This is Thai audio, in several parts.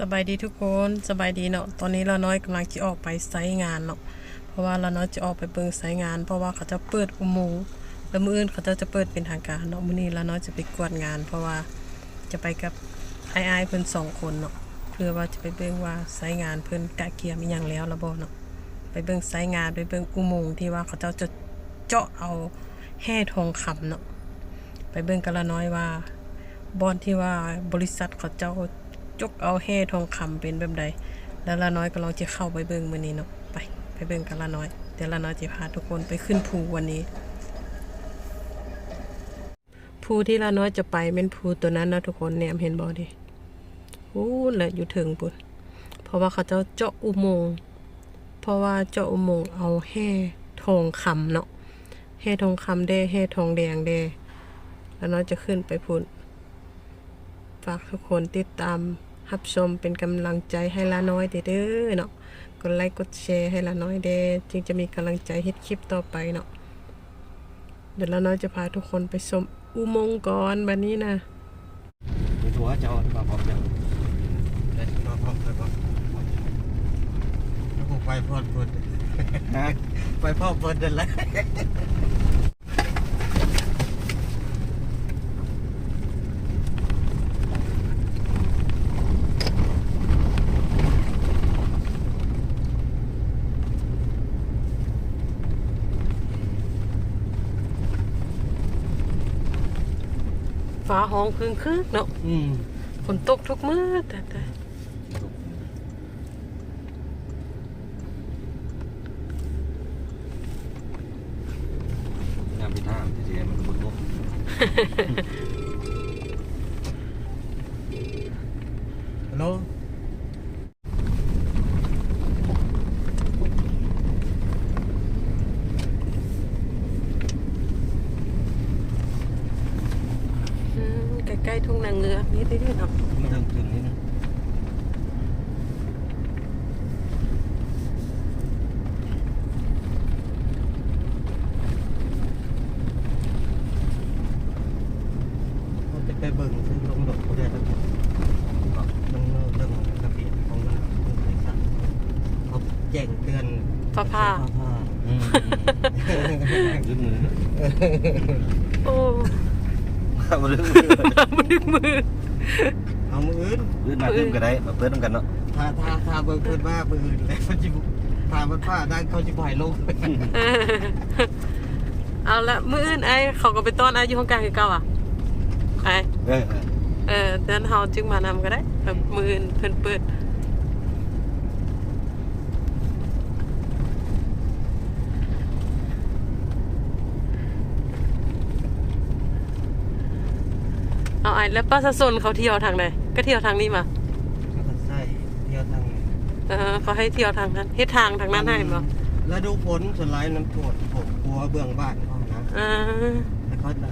สบายดีทุกคนสบายดีเนาะตอนนี้เราน้อยกำลังจะออกไปไซงานเนาะเพราะว่าเราน้อยจะออกไปเบิ่งไซงาน เพราะว่าเขาจะเปิดอุโมงค์แล้วมื้ออื่นเขาจะจะเปิดเป็นทางการเนาะมื้อนี้เราน้อยจะไปกวดงาน เพราะว่าจะไปกับไอ้ไอ้เพิ่นสองคนเนาะเพื่อว่าจะไปเบิ่งว่าไซงานเพิ่นกะเกียมอหย่างแล้วละบ่เนาะไปเบิ่งไซงานไปเบิ่งอุโมงค์ที่ว่าเขาจะจะเจาะเอาแห่ทองคำเนาะไปเบิ่งกันละน้อยว่าบอนที่ว่าบริษัทเขาเจ้า จกเอาแห่ทองคำเป็นแบบใด แล้วละน้อยก็ลองจะเข้าไปเบิ่งมื้อนี้เนาะไปไปเบิ่งกันละน้อยเดี๋ยวละน้อยจะพาทุกคนไปขึ้นภูวันนี้ภูที่ละน้อยจะไปเป็นภูตัวนั้นนะทุกคนแนมเห็นบ่ดิอู้แหละอยู่ถึงปุ่นเพราะว่าเขาเจ้าเจาะอุโมงค์เพราะว่าเจาะอุโมงค์เอาแห่ทองคำเนาะแห่ทองคำเด้แห่ทองแดงเด้แล้วน้อยจะขึ้นไปพุ่น ฝากทุกคนติดตามรับชมเป็นกำลังใจให้ละน้อยเด้อเนาะกดไลค์กดแชร์ให้ละน้อยเด้อจึงจะมีกำลังใจเฮ็ดคลิปต่อไปเนาะเดี๋ยวละน้อยจะพาทุกคนไปชมอุโมงค์ก่อนบัดนี้นะมีทัวจะเอามาพร้อมยังเดี๋ยวมาพร้อมไปพร้อมแล้วผมไปพร้อมเพิ่นฮะไปพร้อมเพิ่นนั่นแหละ ฟ้าห้องคึงคึกเนาะอืมฝนตกทุกมื้อแต่แต่งามไปท่ามเจ๊มันบนบก ฮัลโหล อืม ใกล้ๆทุ่งนางเงือกนี่ได้เนาะมันเริ่มขึ้นนี่นะเขาจะไปเบิ่งซึ่งลงดอกเขาได้ทั้งหมดลงเรื่องระเบียบของมันของบริษัทเขาแจ้งเตือนฟ้าผ้าฟ้าผ่าอืมยืดมือโอ้ มาดึงมาดึงมือเอามืออื่นยืดมาดึงก็ได้มาเปิดน้ำกันเนาะถ้าถ้าถ้าเบิ่งเพิ่นว่ามืออื่นแล้วมันจิถ้ามันผ้าได้เขาจะปล่อยลงเออเอาละมื้ออื่นไอ้เขาก็ไปต้อนไอ้อยู่ห้องกลางคือเก่าอะไอ้เออเออเดินเฮาจึงมานำก็ได้แบบมืออื่นเพิ่นเปิด ไอ้แล้วป้าสะสนเขาเที่ยวทางไหนก็เที่ยวทางนี้มาแล้วก็ใส่เที่ยวทางเออเขาให้เที่ยวทางนั้นเฮ็ดทางทางนั้นให้บ่แล้วดูผลสไลด์น้ำท่วมผมกลัวเบื้องบ้านเขานะอ่าแล้วเขาจะ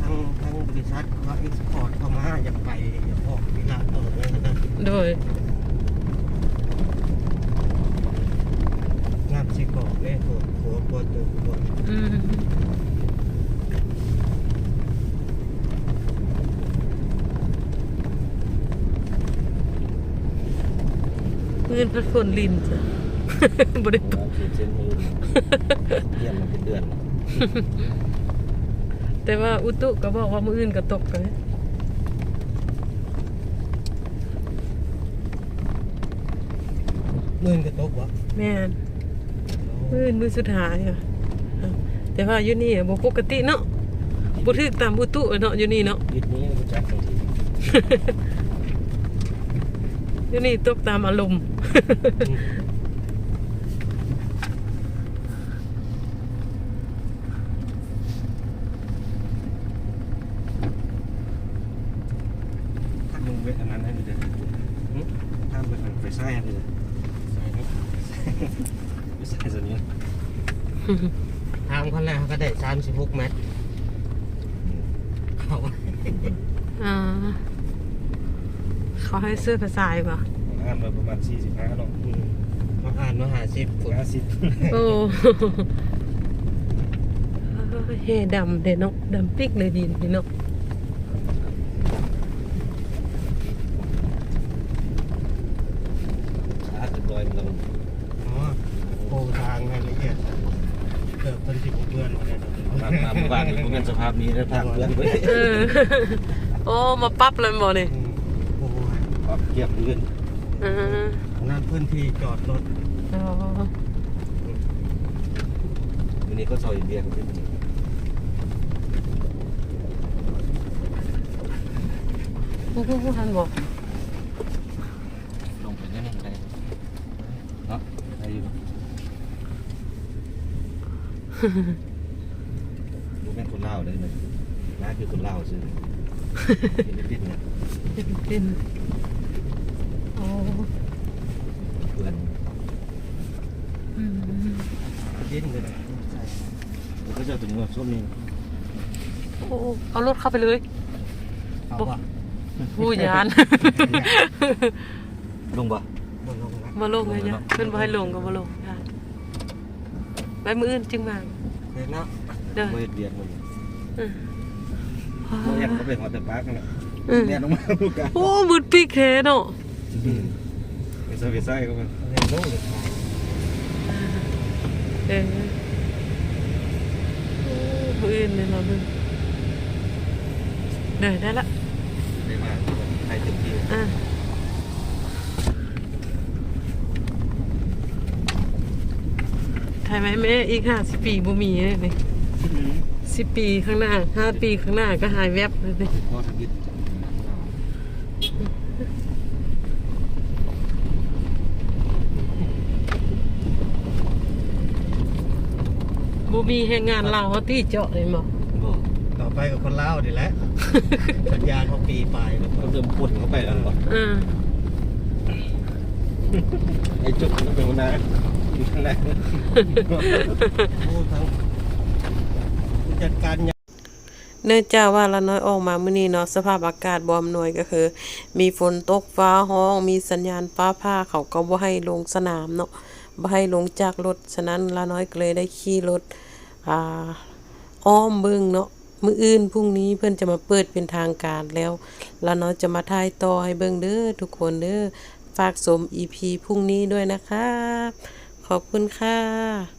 ทางทางบริษัทเขาเอ็กซ์พอร์ตเข้ามาอยากไปอยากออกเวลาต่อเลยนะโดยงานสิกอกเนี่ยหัวหัวปวดตัวปวดอืม ปืนเพัดฝนลินจ้ะ บ่ได้ตกเขียนเส้นมือเยี่ยมมันเป็นเดือนแต่ว่าอุตุก็บอกว่ามื้ออื่นก็ตกเลยมื่นกระตกวะแม่นมื้ออื่นมื้อสุดท้ายอะแต่ว่าอยู่นี่อะบ่ปกติเนาะบ่ถึกตามอุตุเนาะอยู่นี่เนาะ ยึดนี้รู้จักบางที อยู่นี่ตกตามอารมณ์ถ้ามึงเวทอันนั้นให้ดูเด้อถ้ามึงไปใส่ให้ดูเด้อใส่นะไม่ใส่ส่วนนี้ทางคนแรกเขาก็ได้สามสิบหกเมตรเขาอ่า เขาให้ซื้อภาษาอีกบ่อ่านมาประมาณ45เนาะอืมมาอ่านมาหาสิบฝุ่น50โอ้เฮดำเด้เนาะดำปิกเลยดีเนาะต้องอ๋อโครงทางให้ละเอียดเกิดเป็นสิบเดือนมาเลยนะมามาเมื่อวานนี้ผมเป็นสภาพนี้แล้วทางเพื่อนไปเออโอ้ มาปรั๊บเลยบ่นี่อืมโอ้ย ปรับเกียบเงินเออนั่นพื้นที่จอดรถอ๋อวันนี้ก็ซอยเบียร์กันขึ้นโอ้โหทันบ่ลงไปนี่นี่ได้เนาะได้อยู่รู้เป็นคนลาวเลยนะน้าคือคนลาวซื้อฟิลิปปินส์เนี่ยเป็นโอ้ เพื่อนอืมดิ้นเลยนใช่ผมก็จะถึงว่าส้มนี่โอ้เอารถเข้าไปเลยเอาวะผู้ยานลงบ่บนลงนะมาลงไงจ๊ะเพิ่นบ่ให้ลงก็บ่ลงยานไปมื้ออื่นจึงมาเห็นแล้วเด้อเมื่อเบียร์มันอืมเมื่อเขาไปหอแต่ปากนั่นแหละอืมเนี่ยลงมาลูกกันโอ้มืดปีกแท้เนาะ ไปใส่ไปใส่ก็มันเห็นลูกเลยค่ะเออโอ้มื้ออื่นเลยเนาะมึงเด้อได้ละได้มาให้เต็มที่อะถ่ายไหมแม่อีกห้าสิบปีบ่มีเลยนี่สิบปีข้างหน้าห้าปีข้างหน้าก็หายแวบเลยนี่ พ่อทำยิด บ่มีแรงงานลาวเขาตีเจาะเลยบ่บอกต่อไปกับคนเล่าวดีแหล้วสัญญาณเขาปีไปแล้วเขาเติมปุ่นเข้าไปแล้วก่อนอ่าไอ้จุกมันเป็นคนนั้นอยู่ข้างในพูดทั้งผู้จัดการยังเนื่องจากว่าละน้อยออกมามื้อนี้เนาะสภาพอากาศบ่อำนวยก็คือ มีฝนตกฟ้าห้อง มีสัญญาณฟ้าผ่าเขาก็บ่ให้ลงสนามเนาะบ่ ให้ลงจากรถ ฉะนั้นละน้อยก็เลยได้ขี่รถอ่าอ้อมเบิ้งเนาะมื้ออื่นพรุ่งนี้เพื่อนจะมาเปิดเป็นทางการแล้วละน้อยจะมาถ่ายต่อให้เบิ้งเด้อทุกคนเด้อฝากสม EP พรุ่งนี้ด้วยนะคะ ขอบคุณค่ะ